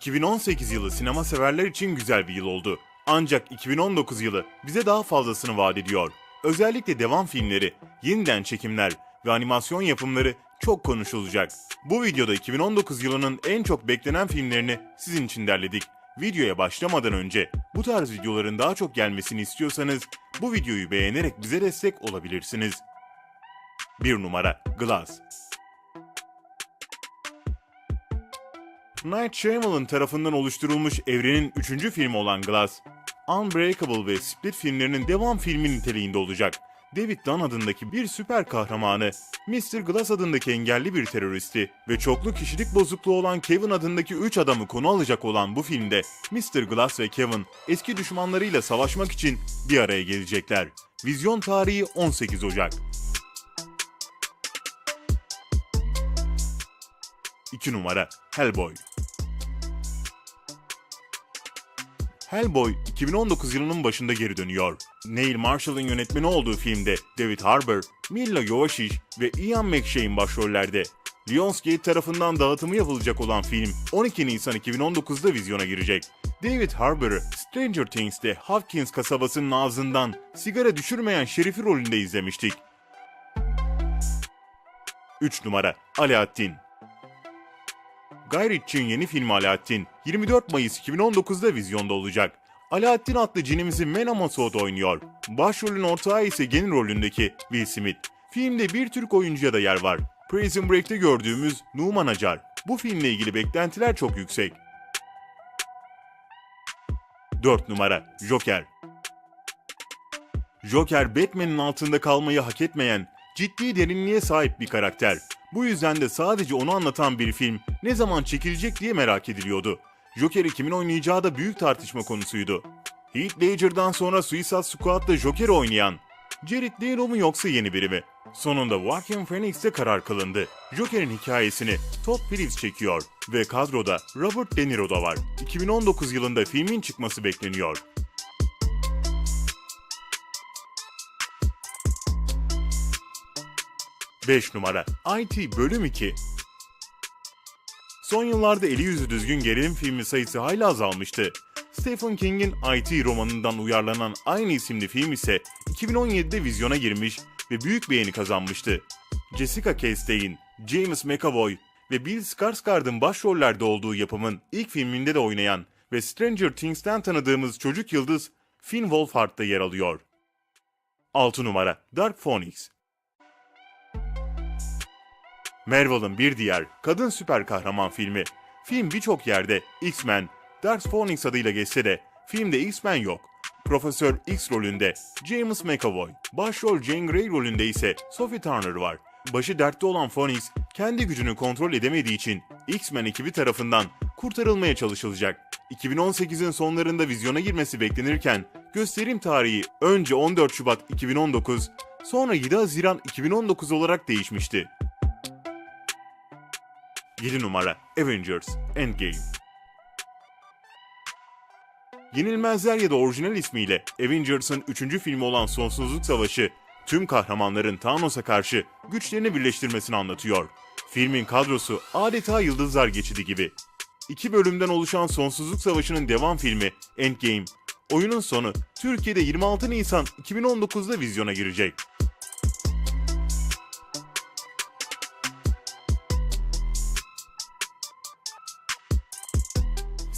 2018 yılı sinema severler için güzel bir yıl oldu. Ancak 2019 yılı bize daha fazlasını vaat ediyor. Özellikle devam filmleri, yeniden çekimler ve animasyon yapımları çok konuşulacak. Bu videoda 2019 yılının en çok beklenen filmlerini sizin için derledik. Videoya başlamadan önce bu tarz videoların daha çok gelmesini istiyorsanız bu videoyu beğenerek bize destek olabilirsiniz. 1 numara Glass Night Shyamalan tarafından oluşturulmuş evrenin 3. filmi olan Glass, Unbreakable ve Split filmlerinin devam filmi niteliğinde olacak. David Dunn adındaki bir süper kahramanı, Mr. Glass adındaki engelli bir teröristi ve çoklu kişilik bozukluğu olan Kevin adındaki 3 adamı konu alacak olan bu filmde Mr. Glass ve Kevin eski düşmanlarıyla savaşmak için bir araya gelecekler. Vizyon tarihi 18 Ocak. 2 numara Hellboy Hellboy 2019 yılının başında geri dönüyor. Neil Marshall'ın yönetmeni olduğu filmde David Harbour, Milla Jovovich ve Ian McShane başrollerde. Lionsgate tarafından dağıtımı yapılacak olan film 12 Nisan 2019'da vizyona girecek. David Harbour'ı Stranger Things'te Hopkins kasabasının ağzından sigara düşürmeyen şerifi rolünde izlemiştik. 3 numara Alaaddin Guy Ritchie'nin yeni filmi Alaaddin 24 Mayıs 2019'da vizyonda olacak. Alaaddin adlı cinimizi Mena Massoud oynuyor. Başrolün ortağı ise genel rolündeki Will Smith. Filmde bir Türk oyuncuya da yer var. Prison Break'te gördüğümüz Numan Acar. Bu filmle ilgili beklentiler çok yüksek. 4 numara Joker Joker Batman'in altında kalmayı hak etmeyen, ciddi derinliğe sahip bir karakter. Bu yüzden de sadece onu anlatan bir film ne zaman çekilecek diye merak ediliyordu. Joker'i kimin oynayacağı da büyük tartışma konusuydu. Heath Ledger'dan sonra Suicide Squad'da Joker'i oynayan Jared Leto mu yoksa yeni biri mi? Sonunda Joaquin Phoenix'te karar kılındı. Joker'in hikayesini Todd Phillips çekiyor ve kadroda Robert De Niro da var. 2019 yılında filmin çıkması bekleniyor. Beş numara IT Bölüm 2 Son yıllarda eli yüzü düzgün gerilim filmi sayısı hayli azalmıştı. Stephen King'in IT romanından uyarlanan aynı isimli film ise 2017'de vizyona girmiş ve büyük beğeni kazanmıştı. Jessica Chastain, James McAvoy ve Bill Skarsgård'ın başrollerde olduğu yapımın ilk filminde de oynayan ve Stranger Things'ten tanıdığımız çocuk yıldız Finn Wolfhard da yer alıyor. 6 numara Dark Phoenix Marvel'ın bir diğer kadın süper kahraman filmi. Film birçok yerde X-Men, Dark Phoenix adıyla geçse de filmde X-Men yok. Profesör X rolünde James McAvoy, başrol Jane Grey rolünde ise Sophie Turner var. Başı dertte olan Phoenix kendi gücünü kontrol edemediği için X-Men ekibi tarafından kurtarılmaya çalışılacak. 2018'in sonlarında vizyona girmesi beklenirken gösterim tarihi önce 14 Şubat 2019, sonra 7 Haziran 2019 olarak değişmişti. 7 numara Avengers Endgame Yenilmezler ya da orijinal ismiyle Avengers'ın 3. filmi olan Sonsuzluk Savaşı, tüm kahramanların Thanos'a karşı güçlerini birleştirmesini anlatıyor. Filmin kadrosu adeta Yıldızlar Geçidi gibi. İki bölümden oluşan Sonsuzluk Savaşı'nın devam filmi Endgame, oyunun sonu Türkiye'de 26 Nisan 2019'da vizyona girecek.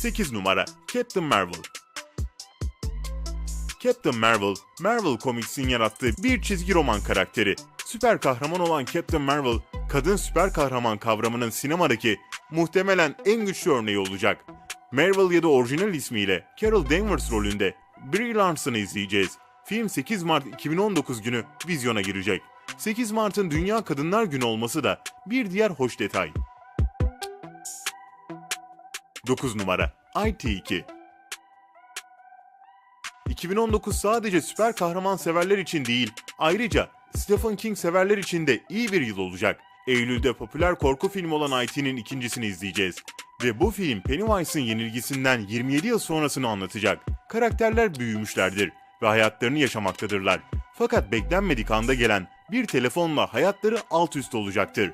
8 numara Captain Marvel Captain Marvel, Marvel Comics'in yarattığı bir çizgi roman karakteri. Süper kahraman olan Captain Marvel, kadın süper kahraman kavramının sinemadaki muhtemelen en güçlü örneği olacak. Marvel ya da orijinal ismiyle Carol Danvers rolünde Brie Larson'ı izleyeceğiz. Film 8 Mart 2019 günü vizyona girecek. 8 Mart'ın Dünya Kadınlar Günü olması da bir diğer hoş detay. 9 numara IT2 2019 sadece süper kahraman severler için değil, ayrıca Stephen King severler için de iyi bir yıl olacak. Eylül'de popüler korku filmi olan IT'nin ikincisini izleyeceğiz. Ve bu film Pennywise'ın yenilgisinden 27 yıl sonrasını anlatacak. Karakterler büyümüşlerdir ve hayatlarını yaşamaktadırlar. Fakat beklenmedik anda gelen bir telefonla hayatları alt üst olacaktır.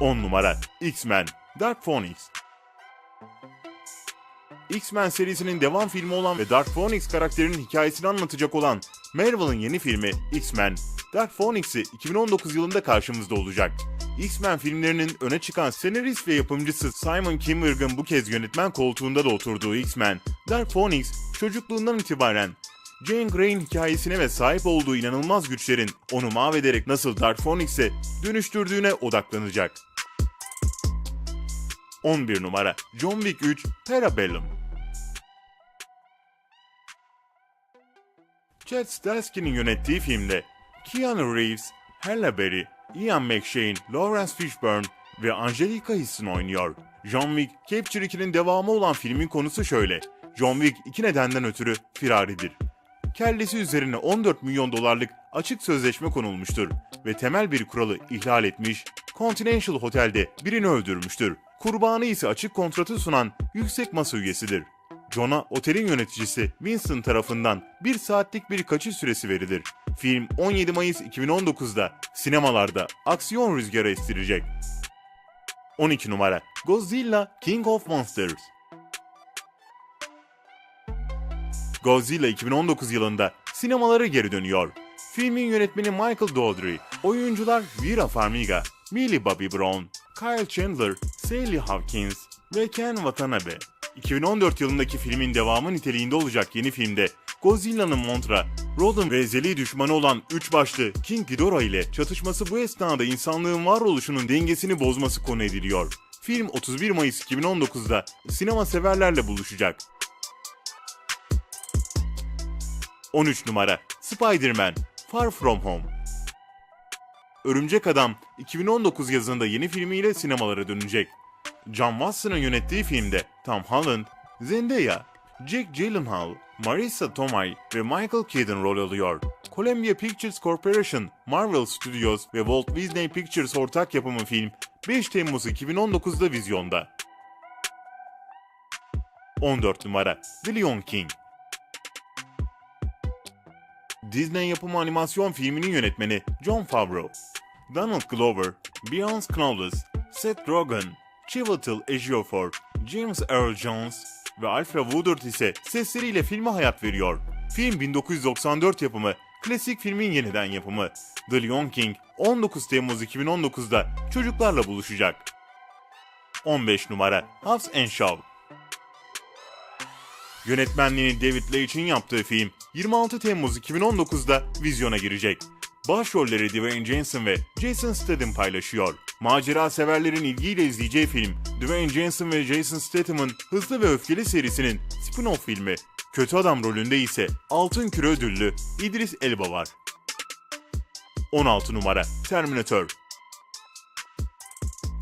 10 numara X-Men Dark Phoenix. X-Men serisinin devam filmi olan ve Dark Phoenix karakterinin hikayesini anlatacak olan Marvel'ın yeni filmi X-Men, Dark Phoenix'i 2019 yılında karşımızda olacak. X-Men filmlerinin öne çıkan senarist ve yapımcısı Simon Kinberg'ın bu kez yönetmen koltuğunda da oturduğu X-Men, Dark Phoenix çocukluğundan itibaren Jean Grey'in hikayesine ve sahip olduğu inanılmaz güçlerin onu mahvederek nasıl Dark Phoenix'e dönüştürdüğüne odaklanacak. 11 numara John Wick 3 Parabellum Chad Stahelski'nin yönettiği filmde Keanu Reeves, Halle Berry, Ian McShane, Lawrence Fishburne ve Angelica Houston oynuyor. John Wick, Capture 2'nin devamı olan filmin konusu şöyle. John Wick iki nedenden ötürü firaridir. Kellesi üzerine 14 milyon dolarlık açık sözleşme konulmuştur ve temel bir kuralı ihlal etmiş, Continental Hotel'de birini öldürmüştür. Kurbanı ise açık kontratı sunan yüksek masa üyesidir. John'a otelin yöneticisi Winston tarafından bir saatlik bir kaçış süresi verilir. Film 17 Mayıs 2019'da sinemalarda aksiyon rüzgarı estirecek. 12 numara Godzilla King of Monsters Godzilla 2019 yılında sinemalara geri dönüyor. Filmin yönetmeni Michael Dodry, oyuncular Vera Farmiga, Millie Bobby Brown, Kyle Chandler, Sally Hawkins ve Ken Watanabe. 2014 yılındaki filmin devamı niteliğinde olacak yeni filmde Godzilla'nın Montra, Rodan ve ezeli düşmanı olan üç başlı King Ghidorah ile çatışması bu esnada insanlığın varoluşunun dengesini bozması konu ediliyor. Film 31 Mayıs 2019'da sinema severlerle buluşacak. 13 numara Spider-Man Far From Home Örümcek Adam 2019 yazında yeni filmiyle sinemalara dönecek. John Watson'ın yönettiği filmde Tom Holland, Zendaya, Jack Gyllenhaal, Marissa Tomei ve Michael Keaton rol alıyor. Columbia Pictures Corporation, Marvel Studios ve Walt Disney Pictures ortak yapımı film 5 Temmuz 2019'da vizyonda. 14 numara The Lion King Disney yapımı animasyon filminin yönetmeni Jon Favreau. Donald Glover, Beyoncé Knowles, Seth Rogen, Chiwetel Ejiofor, James Earl Jones ve Alfred Woodard ise sesleriyle filme hayat veriyor. Film 1994 yapımı, klasik filmin yeniden yapımı. The Lion King 19 Temmuz 2019'da çocuklarla buluşacak. 15 numara Hobbs Shaw Yönetmenliğini David Leitch'in yaptığı film 26 Temmuz 2019'da vizyona girecek. Başrolleri Dwayne Johnson ve Jason Statham paylaşıyor. Macera severlerin ilgiyle izleyeceği film, Dwayne Johnson ve Jason Statham'ın Hızlı ve Öfkeli serisinin spin-off filmi. Kötü adam rolünde ise Altın Küre ödüllü İdris Elba var. 16 numara Terminator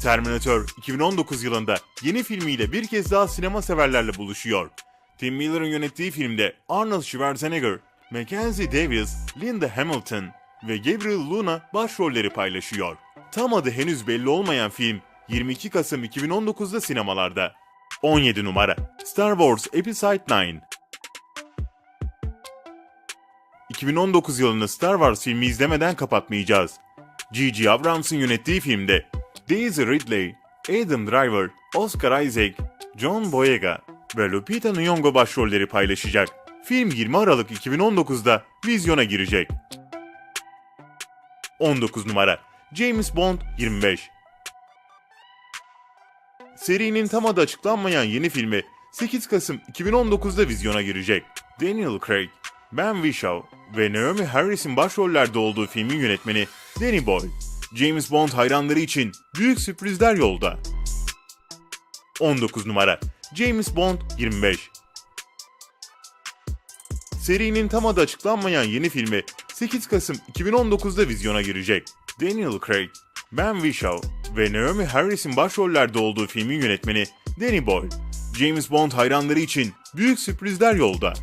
Terminator 2019 yılında yeni filmiyle bir kez daha sinema severlerle buluşuyor. Tim Miller'ın yönettiği filmde Arnold Schwarzenegger, Mackenzie Davis, Linda Hamilton ve Gabriel Luna başrolleri paylaşıyor. Tam adı henüz belli olmayan film 22 Kasım 2019'da sinemalarda. 17 numara Star Wars Episode 9 2019 yılını Star Wars filmi izlemeden kapatmayacağız. J.J. Abrams'ın yönettiği filmde Daisy Ridley, Adam Driver, Oscar Isaac, John Boyega ve Lupita Nyong'o başrolleri paylaşacak. Film 20 Aralık 2019'da vizyona girecek. 19 numara James Bond 25 Serinin tam adı açıklanmayan yeni filmi 8 Kasım 2019'da vizyona girecek. Daniel Craig, Ben Whishaw ve Naomi Harris'in başrollerde olduğu filmin yönetmeni Danny Boyle, James Bond hayranları için büyük sürprizler yolda. 19 numara James Bond 25 Serinin tam adı açıklanmayan yeni filmi 8 Kasım 2019'da vizyona girecek. Daniel Craig, Ben Whishaw ve Naomi Harris'in başrollerde olduğu filmin yönetmeni Danny Boyle, James Bond hayranları için büyük sürprizler yolda.